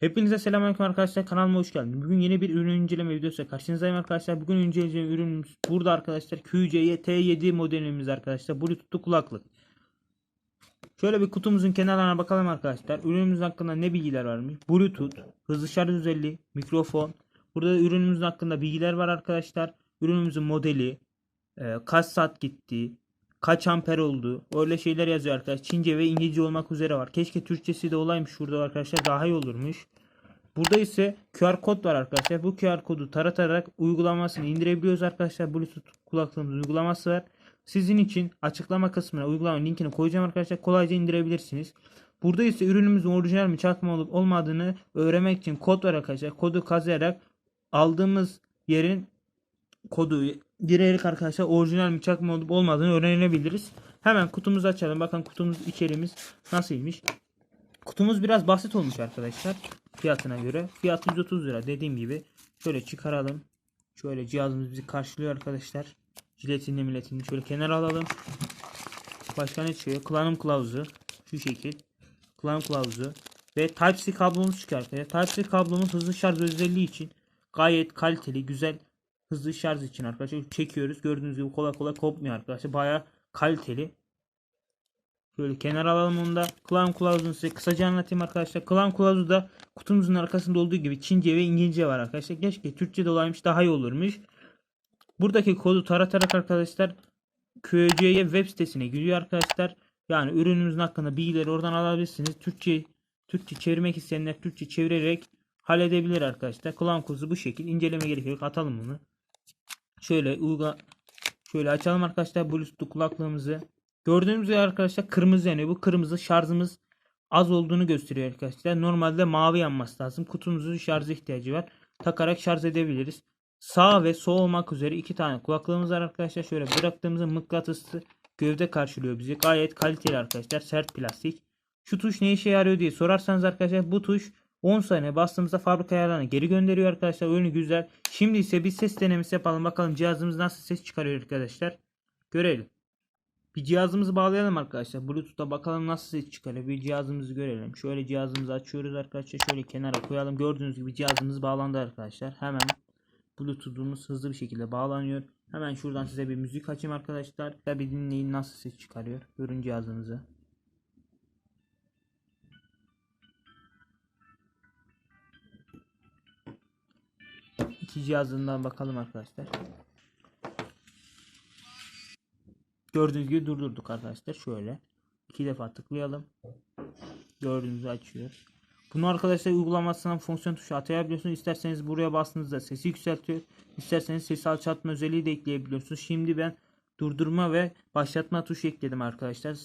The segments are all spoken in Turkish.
Hepinize selamünaleyküm arkadaşlar kanalıma hoş geldiniz. Bugün yeni bir ürün inceleme videosu karşınızdayım arkadaşlar. Bugün inceleyeceğim ürünümüz burada arkadaşlar. QC'ye T7 modelimiz arkadaşlar. Bluetooth'lu kulaklık. Şöyle bir kutumuzun kenarlarına bakalım arkadaşlar. Ürünümüz hakkında ne bilgiler varmış? Bluetooth, hızlı şarj özelliği, mikrofon. Burada ürünümüzün hakkında bilgiler var arkadaşlar. Ürünümüzün modeli, e, kaç saat gitti, kaç amper oldu. Öyle şeyler yazıyor arkadaşlar. Çince ve İngilizce olmak üzere var. Keşke Türkçesi de olaymış şurada arkadaşlar daha iyi olurmuş. Burada ise QR kod var arkadaşlar. Bu QR kodu taratarak uygulamasını indirebiliyoruz arkadaşlar. Bluetooth kulaklığımız uygulaması var. Sizin için açıklama kısmına uygulama linkini koyacağım arkadaşlar. Kolayca indirebilirsiniz. Burada ise ürünümüzün orijinal mi çakma olup olmadığını öğrenmek için kod var arkadaşlar. Kodu kazıyarak aldığımız yerin kodu girerek arkadaşlar orijinal mi çakma olup olmadığını öğrenebiliriz. Hemen kutumuzu açalım. Bakın kutumuz içeriğimiz nasılmış. Kutumuz biraz basit olmuş arkadaşlar. Fiyatına göre. Fiyatı 130 lira dediğim gibi. Şöyle çıkaralım. Şöyle cihazımız bizi karşılıyor arkadaşlar. Jiletinle milletini şöyle kenara alalım. Başka ne çıkıyor? Kullanım kılavuzu. Şu şekil. Kullanım kılavuzu. Ve Type-C kablomuz çıkıyor arkadaşlar. Type-C kablomuz hızlı şarj özelliği için gayet kaliteli, güzel hızlı şarj için arkadaşlar çekiyoruz. Gördüğünüz gibi kolay kolay kopmuyor arkadaşlar. Baya kaliteli. Şöyle kenara alalım onu da. Kulağım kılavuzunu size kısaca anlatayım arkadaşlar. Kulağım kılavuzu da kutumuzun arkasında olduğu gibi Çince ve İngilizce var arkadaşlar. Keşke Türkçe de olaymış daha iyi olurmuş. Buradaki kodu taratarak arkadaşlar QC'ye web sitesine giriyor arkadaşlar. Yani ürünümüzün hakkında bilgileri oradan alabilirsiniz. Türkçe Türkçe çevirmek isteyenler Türkçe çevirerek halledebilir arkadaşlar. Kulağım kılavuzu bu şekil. İnceleme gerek yok. Atalım bunu. Şöyle uyga şöyle açalım arkadaşlar Bluetooth kulaklığımızı. Gördüğünüz gibi arkadaşlar kırmızı yanıyor. Bu kırmızı şarjımız az olduğunu gösteriyor arkadaşlar. Normalde mavi yanması lazım. Kutumuzun şarj ihtiyacı var. Takarak şarj edebiliriz. Sağ ve sol olmak üzere iki tane kulaklığımız var arkadaşlar. Şöyle bıraktığımızda mıknatıslı gövde karşılıyor bizi. Gayet kaliteli arkadaşlar. Sert plastik. Şu tuş ne işe yarıyor diye sorarsanız arkadaşlar bu tuş 10 saniye bastığımızda fabrika ayarlarına geri gönderiyor arkadaşlar. Oyunu güzel. Şimdi ise bir ses denemesi yapalım. Bakalım cihazımız nasıl ses çıkarıyor arkadaşlar. Görelim. Bir cihazımızı bağlayalım arkadaşlar. Bluetooth'ta bakalım nasıl ses çıkarıyor. Bir cihazımızı görelim. Şöyle cihazımızı açıyoruz arkadaşlar. Şöyle kenara koyalım. Gördüğünüz gibi cihazımız bağlandı arkadaşlar. Hemen Bluetooth'umuz hızlı bir şekilde bağlanıyor. Hemen şuradan size bir müzik açayım arkadaşlar. Bir dinleyin nasıl ses çıkarıyor. Görün cihazınızı. İki cihazından bakalım arkadaşlar. Gördüğünüz gibi durdurduk arkadaşlar. Şöyle. iki defa tıklayalım. Gördüğünüz gibi açıyor. Bunu arkadaşlar uygulamasından fonksiyon tuşu atayabiliyorsunuz. İsterseniz buraya bastığınızda sesi yükseltiyor. İsterseniz sesi alçaltma özelliği de ekleyebiliyorsunuz. Şimdi ben durdurma ve başlatma tuşu ekledim arkadaşlar.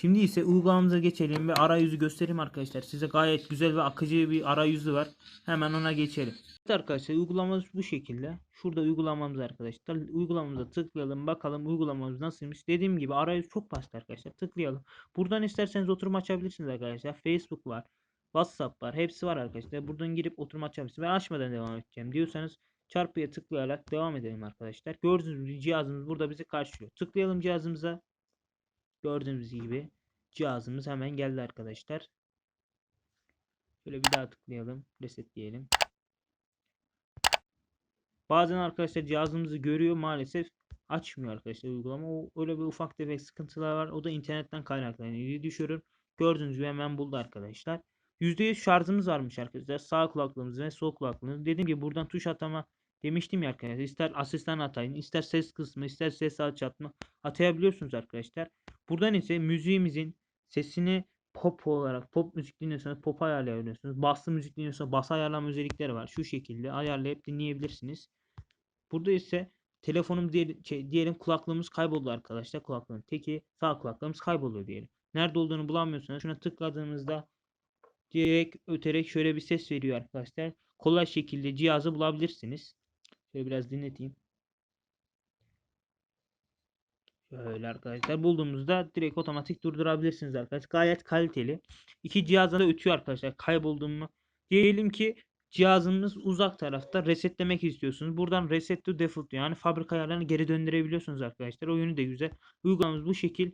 Şimdi ise uygulamamıza geçelim ve arayüzü göstereyim arkadaşlar. Size gayet güzel ve akıcı bir arayüzü var. Hemen ona geçelim. Evet arkadaşlar uygulamamız bu şekilde. Şurada uygulamamız arkadaşlar. Uygulamamıza tıklayalım bakalım uygulamamız nasılmış. Dediğim gibi arayüz çok basit arkadaşlar. Tıklayalım. Buradan isterseniz oturum açabilirsiniz arkadaşlar. Facebook var. WhatsApp var. Hepsi var arkadaşlar. Buradan girip oturum açabilirsiniz. Ben açmadan devam edeceğim diyorsanız çarpıya tıklayarak devam edelim arkadaşlar. Gördüğünüz gibi cihazımız burada bizi karşılıyor. Tıklayalım cihazımıza. Gördüğünüz gibi cihazımız hemen geldi arkadaşlar. Şöyle bir daha tıklayalım. Resetleyelim. Bazen arkadaşlar cihazımızı görüyor maalesef açmıyor arkadaşlar uygulama. O öyle bir ufak tefek sıkıntılar var. O da internetten kaynaklanıyor diye düşünüyorum. Gördüğünüz gibi hemen buldu arkadaşlar. %100 şarjımız varmış arkadaşlar. Sağ kulaklığımız ve sol kulaklığımız. Dediğim gibi buradan tuş atama demiştim ya arkadaşlar. İster asistan atayın, ister ses kısmı, ister ses alçaltma atayabiliyorsunuz arkadaşlar. Buradan ise müziğimizin sesini pop olarak pop müzik dinliyorsanız pop ayarlayabiliyorsunuz. Baslı müzik dinliyorsanız bas ayarlama özellikleri var. Şu şekilde ayarlayıp dinleyebilirsiniz. Burada ise telefonum diye, şey, diyelim kulaklığımız kayboldu arkadaşlar. Kulaklığın teki sağ kulaklığımız kayboluyor diyelim. Nerede olduğunu bulamıyorsanız şuna tıkladığınızda direkt öterek şöyle bir ses veriyor arkadaşlar. Kolay şekilde cihazı bulabilirsiniz. Şöyle biraz dinleteyim. Şöyle arkadaşlar bulduğumuzda direkt otomatik durdurabilirsiniz arkadaşlar. Gayet kaliteli. İki cihazda da ötüyor arkadaşlar. Kaybolduğumu. Diyelim ki cihazınız uzak tarafta resetlemek istiyorsunuz. Buradan reset to default yani fabrika ayarlarını geri döndürebiliyorsunuz arkadaşlar. Oyunu da güzel. Uygulamamız bu şekil.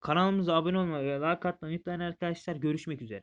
Kanalımıza abone olmayı ve like atmayı unutmayın arkadaşlar. Görüşmek üzere.